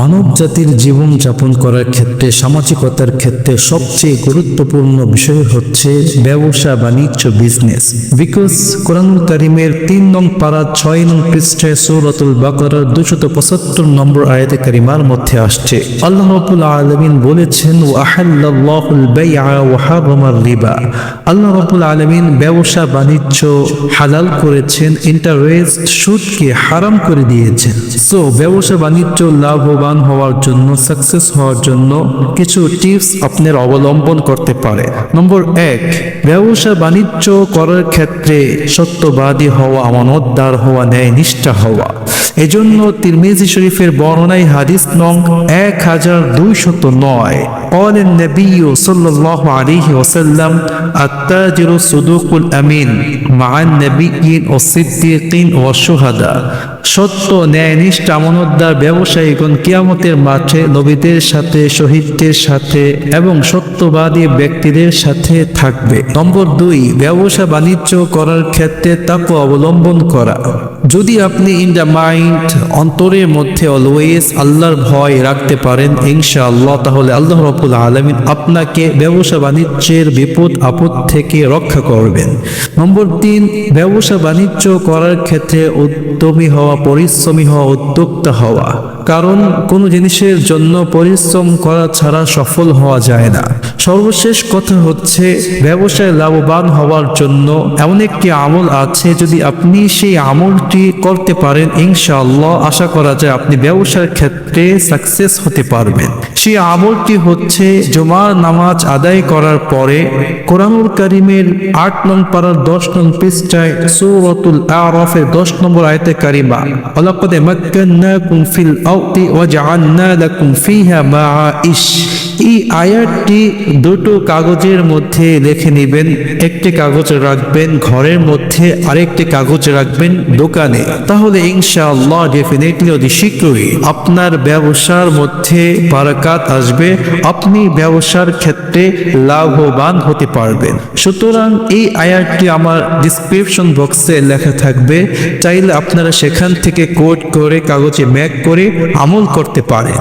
মানব জাতির জীবন যাপন করার ক্ষেত্রে, সামাজিকতার ক্ষেত্রে সবচেয়ে গুরুত্বপূর্ণ বিষয় হচ্ছে ব্যবসা, বাণিজ্য, বিজনেস। বিকজ কোরআনুল কারিমের তিন নং পাড়া ছয় নং পৃষ্ঠায় সৌরতুল বাকরার দুশত পঁচাত্তর নম্বর আয়াতে কারিমার মধ্যে আসছে। আল্লাহ রবুল আলমিন বলেছেন রিবা। আল্লাহ রবুল আলমিন ব্যবসা, বাণিজ্য হালাল করেছেন, ইন্টারেস্ট সুদকে হারাম করে দিয়েছেন। সো ব্যবসা, বাণিজ্য লাভবান হওয়ার জন্য সাকসেস হওয়ার জন্য কিছু টিপস আপনার অবলম্বন করতে পারে নম্বর এক ব্যবসা বাণিজ্য করার ক্ষেত্রে সত্যবাদী হওয়া আমানতদার হওয়া ন্যায় নিষ্ঠা হওয়া এজন্য তিরমিজি শরীফের বর্ণনায় হাদিস নং এক হাজার দুইশত নয় قال النبي صلى الله عليه وسلم التاجر صدوق الأمين مع النبيين والصديقين والشهداء সত্য ন্যায়নিষ্ঠ আমানতদার ব্যবসায়ীগণ কিয়ামতের মাঠে নবীদের সাথে, শহীদদের সাথে এবং সত্যবাদী ব্যক্তিদের সাথে থাকবে। নম্বর দুই ব্যবসা বাণিজ্য করার ক্ষেত্রে তাকে অবলম্বন করা। যদি আপনি ইন দ্য মাইন্ড অন্তরের মধ্যে অলওয়েজ আল্লাহর ভয় রাখতে পারেন, ইনশাআল্লাহ, তাহলে আল্লাহ রবুল আলমিন আপনাকে ব্যবসা বাণিজ্যের বিপদ, আপদ থেকে রক্ষা করবেন। নম্বর তিন, ব্যবসা বাণিজ্য করার ক্ষেত্রে উদ্যমী হওয়া, পরিশ্রমী হওয়া, উদ্যোক্তা হওয়া। কারণ কোনো জিনিসের জন্য পরিশ্রম করা ছাড়া সফল হওয়া যায় না। সর্বশেষ কথা হচ্ছে, ব্যবসায় লাভবান হওয়ার জন্য এমন একটি আমল আছে, যদি আপনি সেই আমলটি করতে পারেন ইনশাআল্লাহ। আশা করা যায় আপনি ব্যবসার ক্ষেত্রে সাকসেস হতে পারবেন। সেই আমলটি হচ্ছে জমার নামাজ আদায় করার পরে কোরআনুল করিমের আট নং পাড়ার দশ নং পৃষ্ঠায় সৌরতুল আরফে দশ নম্বর আয়তে কারিমা অলকদে মাক্কান্নাকুম ফিল আউতি ওয়া লাকুম ফিহা মাআইশ এই আয়াতটি দুটো কাগজের মধ্যে লিখে নেবেন, একটি কাগজ রাখবেন ঘরের মধ্যে, আরেকটি কাগজ রাখবেন দোকানে। তাহলে ইনশাআল্লাহ ডেফিনেটলি অতি শীঘ্রই আপনার ব্যবসার মধ্যে বারাকা বারাকাত আসবে, আপনি ব্যবসার ক্ষেত্রে লাভবান হতে পারবেন। সুতরাং এই আয়াতটি আমার ডিসক্রিপশন বক্সে লেখা থাকবে, চাইলে আপনারা সেখান থেকে কোড করে, কাগজে ম্যাক করে আমল করতে পারেন।